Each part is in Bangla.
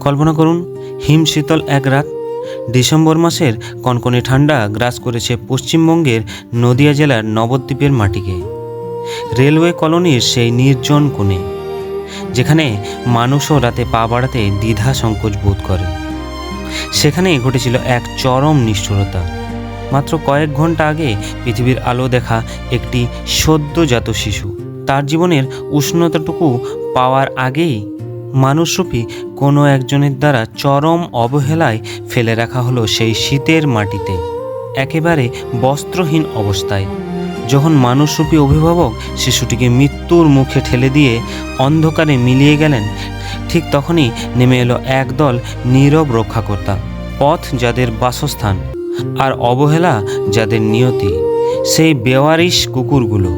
কল্পনা করুন, হিম শীতল এক রাত। ডিসেম্বর মাসের কনকনে ঠান্ডা গ্রাস করেছে পশ্চিমবঙ্গের নদিয়া জেলার নবদ্বীপের মাটিকে। রেলওয়ে কলোনির সেই নির্জন কোণে, যেখানে মানুষও রাতে পা বাড়াতে দ্বিধা সংকোচ বোধ করে। সেখানে ঘটেছিল এক চরম নিষ্ঠুরতা। মাত্র কয়েক ঘণ্টা আগে পৃথিবীর আলো দেখা একটি সদ্যজাত শিশু। তার জীবনের উষ্ণতাটুকু পাওয়ার আগেই মানুষরূপী কোনো একজনের দ্বারা চরম অবহেলায় ফেলে রাখা হলো সেই শীতের মাটিতে। একেবারে বস্ত্রহীন অবস্থায়। যখন মানুষরূপী অভিভাবক শিশুটিকে মৃত্যুর মুখে ঠেলে দিয়ে অন্ধকারে মিলিয়ে গেলেন, ঠিক তখনই নেমে এলো একদল নীরব রক্ষাকর্তা, পথ যাদের বাসস্থান আর অবহেলা যাদের নিয়তি, সেই বেওয়ারিশ কুকুরগুলো।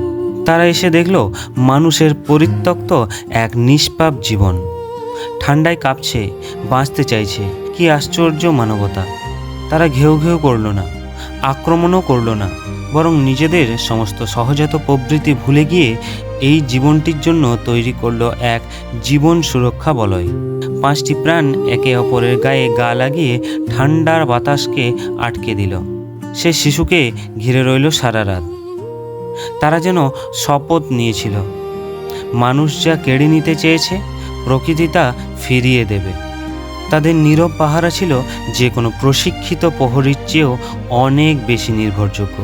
তারা এসে দেখল, মানুষের পরিত্যক্ত এক নিষ্পাপ জীবন। ঠান্ডায় কাঁপছে, বাঁচতে চাইছে। কি আশ্চর্য মানবতা। তারা ঘেউ ঘেউ করল না, আক্রমণও করল না, বরং নিজেদের সমস্ত সহজাত প্রবৃত্তি ভুলে গিয়ে এই জীবনটির জন্য তৈরি করল এক জীবন সুরক্ষা বলয়। পাঁচটি প্রাণ একে অপরের গায়ে গা লাগিয়ে ঠান্ডার বাতাসকে আটকে দিল। সে শিশুকে ঘিরে রইল সারা রাত। তারা যেন শপথ নিয়েছিল। মানুষ যা কেড়ে নিতে চেয়েছে প্রকৃতি তা ফিরিয়ে দেবে। তাদের নীরব পাহারা ছিল যে কোনো প্রশিক্ষিত প্রহরীর চেয়েও অনেক বেশি নির্ভরযোগ্য।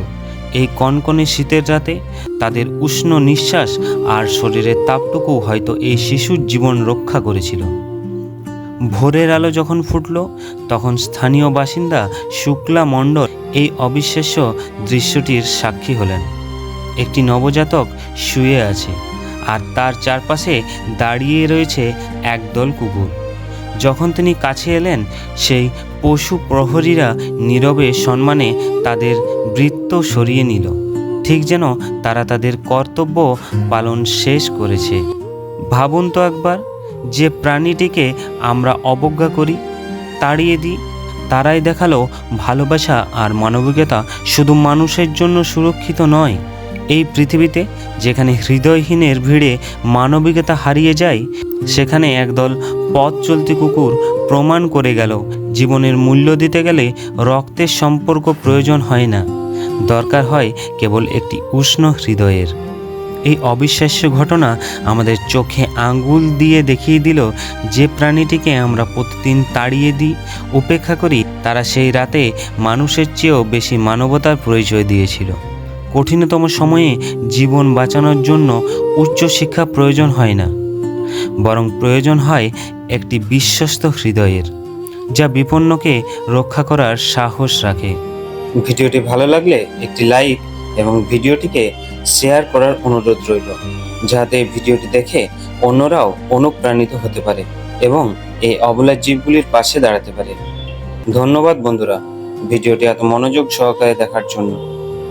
এই কনকনে শীতের রাতে তাদের উষ্ণ নিঃশ্বাস আর শরীরের তাপটুকু হয়তো এই শিশুর জীবন রক্ষা করেছিল। ভোরের আলো যখন ফুটল, তখন স্থানীয় বাসিন্দা শুক্লা মণ্ডল এই অবিশ্বাস্য দৃশ্যটির সাক্ষী হলেন। একটি নবজাতক শুয়ে আছে। আর তার চারপাশে দাঁড়িয়ে রয়েছে একদল কুকুর। যখন তিনি কাছে এলেন, সেই পশু প্রহরীরা নীরবে সম্মানে তাদের বৃত্ত সরিয়ে নিল। ঠিক যেন তারা তাদের কর্তব্য পালন শেষ করেছে। ভাবুন তো একবার, যে প্রাণীটিকে আমরা অবজ্ঞা করি, তাড়িয়ে দিই, তারাই দেখাল ভালোবাসা আর মানবিকতা শুধু মানুষের জন্য সুরক্ষিত নয়। এই পৃথিবীতে যেখানে হৃদয়হীনের ভিড়ে মানবিকতা হারিয়ে যায়, সেখানে একদল পথ চলতি কুকুর প্রমাণ করে গেল, জীবনের মূল্য দিতে গেলে রক্তের সম্পর্ক প্রয়োজন হয় না। দরকার হয় কেবল একটি উষ্ণ হৃদয়ের। এই অবিশ্বাস্য ঘটনা আমাদের চোখে আঙ্গুল দিয়ে দেখিয়ে দিল যে প্রাণীটিকে আমরা প্রতিদিন তাড়িয়ে দিই, উপেক্ষা করি, তারা সেই রাতে মানুষের চেয়েও বেশি মানবতার পরিচয় দিয়েছিল। কঠিনতম সময়ে জীবন বাঁচানোর জন্য উচ্চশিক্ষা প্রয়োজন হয় না, বরং প্রয়োজন হয় একটি বিশ্বস্ত হৃদয়ের, যা বিপন্নকে রক্ষা করার সাহস রাখে। ভিডিওটি ভালো লাগলে একটি লাইক এবং ভিডিওটিকে শেয়ার করার অনুরোধ রইল, যাতে ভিডিওটি দেখে অন্যরাও অনুপ্রাণিত হতে পারে এবং এই অবলা জীবগুলির পাশে দাঁড়াতে পারে। ধন্যবাদ বন্ধুরা, ভিডিওটি এত মনোযোগ সহকারে দেখার জন্য।